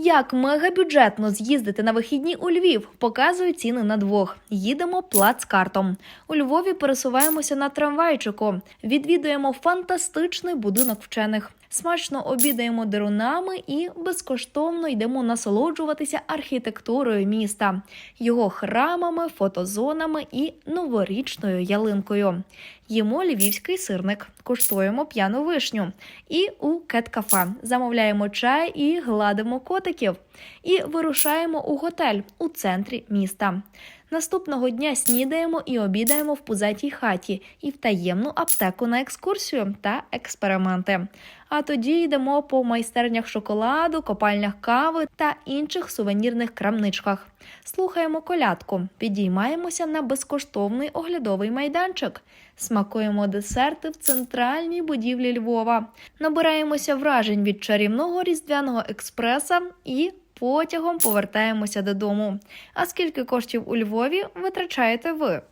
Як мегабюджетно з'їздити на вихідні у Львів, показую ціни на двох. Їдемо плацкартом. У Львові пересуваємося на трамвайчику. Відвідуємо фантастичний будинок вчених. Смачно обідаємо дерунами і безкоштовно йдемо насолоджуватися архітектурою міста, його храмами, фотозонами і новорічною ялинкою. Їмо львівський сирник, куштуємо п'яну вишню. І у кет-кафе замовляємо чай і гладимо котиків. І вирушаємо у готель у центрі міста. Наступного дня снідаємо і обідаємо в пузатій хаті і в таємну аптеку на екскурсію та експерименти. А тоді йдемо по майстернях шоколаду, копальнях кави та інших сувенірних крамничках. Слухаємо колядку, підіймаємося на безкоштовний оглядовий майданчик, смакуємо десерти в центральній будівлі Львова, набираємося вражень від чарівного різдвяного експреса і потягом повертаємося додому. А скільки коштів у Львові витрачаєте ви?